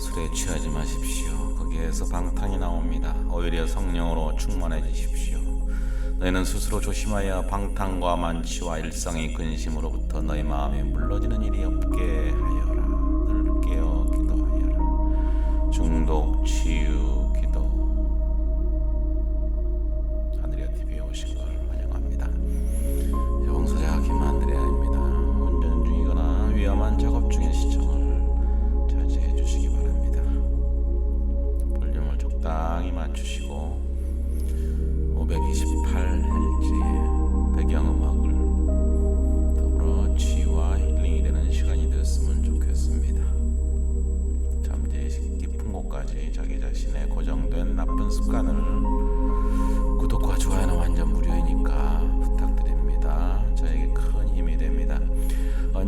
술에 취하지 마십시오. 거기에서 방탕이 나옵니다. 오히려 성령으로 충만해지십시오. 너희는 스스로 조심하여 방탕과 만취와 일상의 근심으로부터 너희 마음에 물러지는 일이 없게 하여라. 늘 깨어 기도하여라. 중독 치유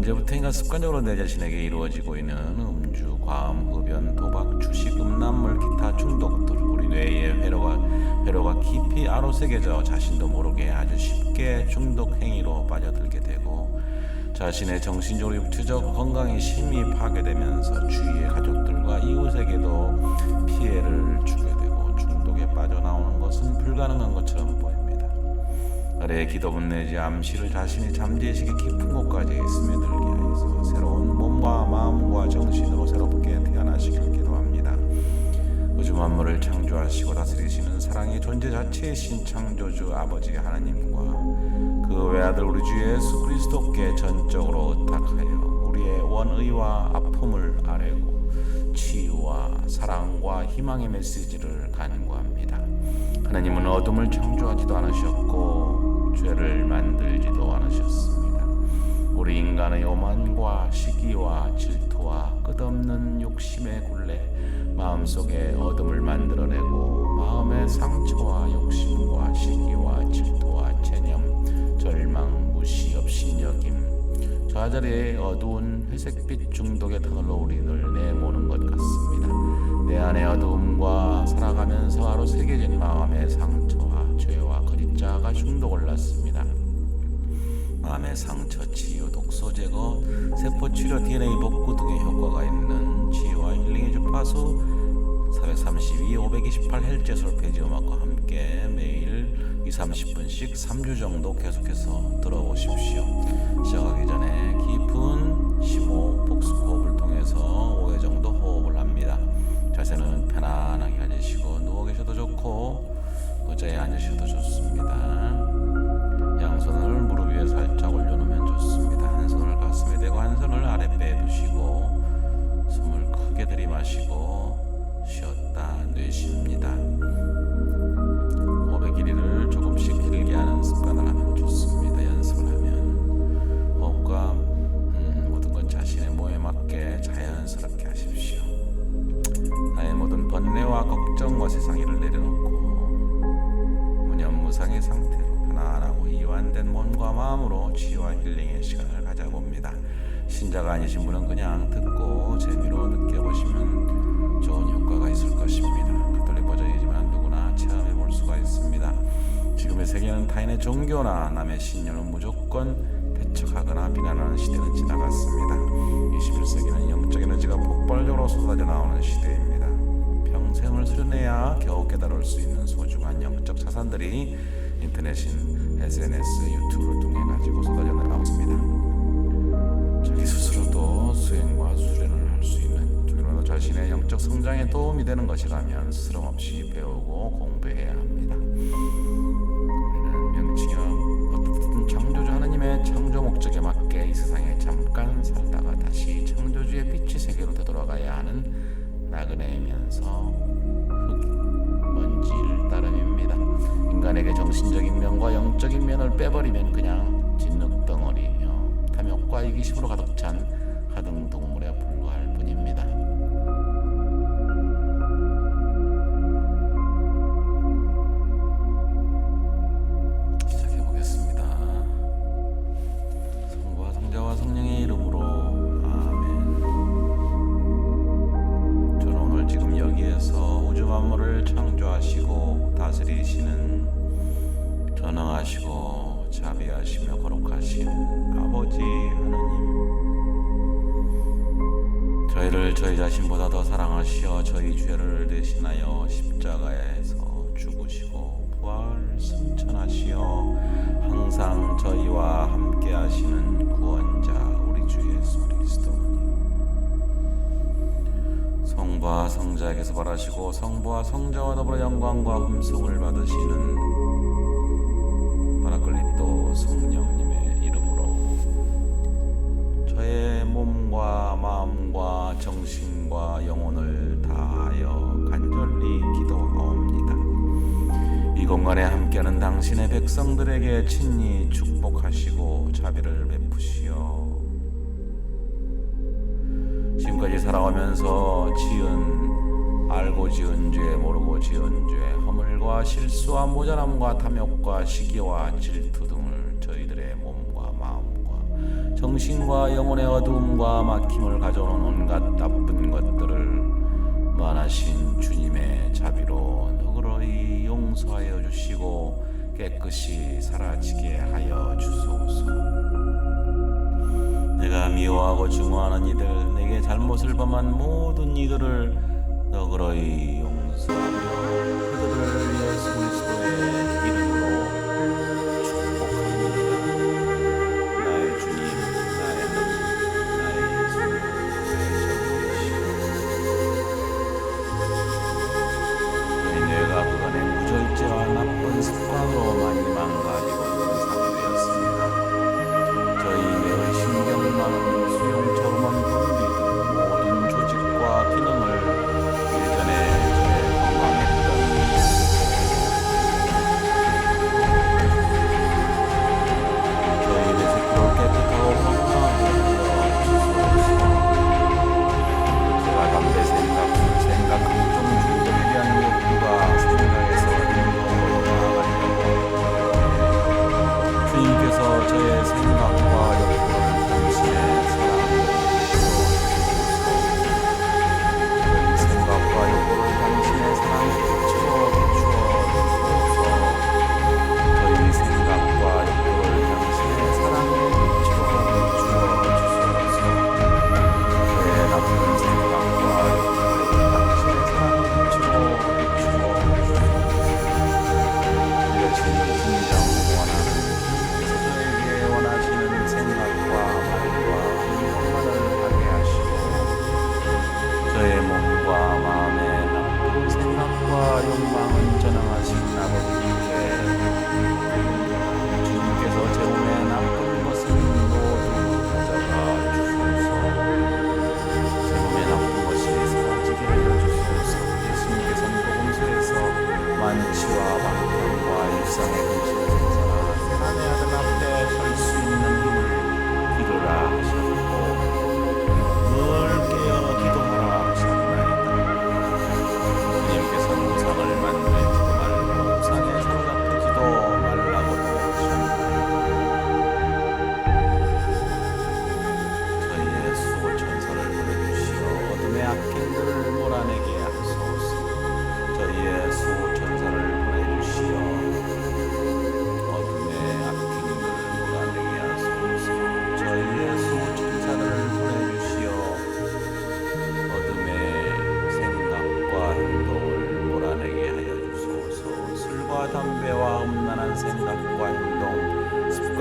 언제부터인가 습관적으로 내 자신에게 이루어지고 있는 음주, 과음, 흡연, 도박, 주식, 음란물, 기타 중독들 우리 뇌의 회로가 회로가 깊이 아로 새겨져 자신도 모르게 아주 쉽게 중독 행위로 빠져들게 되고 자신의 정신적으로 육체적 건강이 심히 파괴되면서 주위의 가족들과 이웃에게도 피해를 주게 되고 중독에 빠져나오는 것은 불가능한 것처럼 보입니다. 아래의 기도문 내지 암시를 자신이 잠재의식의 깊은 곳까지 스며들게 하여서 새로운 몸과 마음과 정신으로 새롭게 태어나시길 기도합니다. 우주 만물을 창조하시고 다스리시는 사랑의 존재 자체이신 창조주 아버지 하나님과 그 외아들 우리 주 예수 그리스도께 전적으로 의탁하여 우리의 원의와 아픔을 아뢰고 치유와 사랑과 희망의 메시지를 간구합니다. 하나님은 어둠을 창조하지도 않으셨고 죄를 만들지도 않으셨습니다. 우리 인간의 오만과 시기와 질투와 끝없는 욕심의 굴레 마음속에 어둠을 만들어내고 마음의 상처와 욕심과 시기와 질투와 체념 절망 무시 업신여김 좌절의 어두운 회색빛 중독의 터널로 우리를 내모는 것 같습니다. 내 안의 어두움과 살아가면서 하루 새겨진 마음의 상처와 죄와 거짓자가 중독을 낳습니다. 마음의 상처 치유, 독소 제거, 세포 치료, DNA 복구 등의 효과가 있는 치유와 힐링의 주파수 432, 528Hz 솔페이지 음악과 함께 매일 2, 30분씩 3주 정도 계속해서 들어보십시오. 시작하기 전에 깊은 신자가 아니신 분은 그냥 듣고 재미로 느껴보시면 좋은 효과가 있을 것입니다. 가톨릭 버전이지만 누구나 체험해 볼 수가 있습니다. 지금의 세계는 타인의 종교나 남의 신념을 무조건 배척하거나 비난하는 시대는 지나갔습니다. 21세기는 영적 에너지가 폭발적으로 쏟아져 나오는 시대입니다. 평생을 수련해야 겨우 깨달을 수 있는 소중한 영적 자산들이 인터넷인 SNS, 유튜브를 통해 가지고 쏟아져 나가고 있습니다. 수행과 수련을 할 수 있는 누구라도 자신의 영적 성장에 도움이 되는 것이라면 스스럼 없이 배우고 공부해야 합니다. 우리는 명칭형 어떻든 창조주 하나님의 창조 목적에 맞게 이 세상에 잠깐 살다가 다시 창조주의 빛의 세계로 되돌아가야 하는 나그네이면서 흙, 먼지를 따름입니다. 인간에게 정신적인 면과 영적인 면을 빼버리면 그냥 진흙 덩어리며 탐욕과 이기심으로 가득 찬 하등 동물에 불과할 뿐입니다. 저희를 저희 자신보다 더 사랑하시어 저희 죄를 대신하여 십자가에서 죽으시고 부활 승천하시어 항상 저희와 함께 하시는 구원자 우리 주 예수 그리스도니 성부와 성자에게서 바라시고 성부와 성자와 더불어 영광과 hum성을 받으시는 바라클리또 성령님의 몸과 마음과 정신과 영혼을 다하여 간절히 기도하옵니다. 이 공간에 함께하는 당신의 백성들에게 친히 축복하시고 자비를 베푸시어 지금까지 살아오면서 지은 알고 지은 죄 모르고 지은 죄 허물과 실수와 모자람과 탐욕과 시기와 질투 등 정신과 영혼의 어두움과 막힘을 가져오는 온갖 나쁜 것들을 만하신 주님의 자비로 너그러이 용서하여 주시고 깨끗이 사라지게 하여 주소서. 내가 미워하고 증오하는 이들, 내게 잘못을 범한 모든 이들을 너그러이 용서하며 그들을 예수 그리스도의 나쁜 습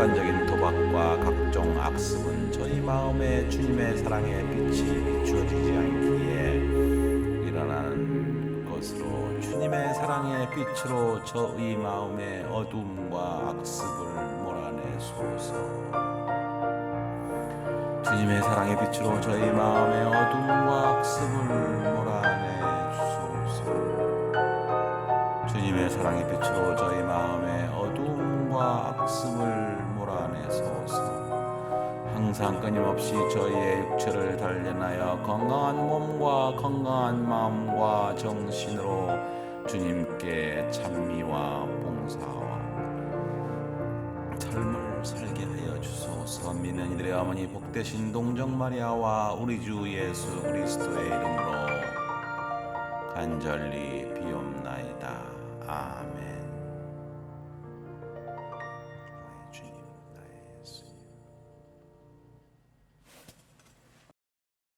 습관적인 도박과 각종 악습은 저희 마음에 주님의 사랑의 빛이 비추어지지 않기에 일어나는 것으로 주님의 사랑의 빛으로 저희 마음의 어둠과 악습을 몰아내소서. 주님의 사랑의 빛으로 저희 마음의 어둠과 악습을 몰아내 주소서. 주님의 사랑의 빛으로 항상 끊임없이 저희의 육체를 단련하여 건강한 몸과 건강한 마음과 정신으로 주님께 찬미와 봉사와 삶을 살게 하여 주소서. 믿는 이들의 어머니 복되신 동정 마리아와 우리 주 예수 그리스도의 이름으로 간절히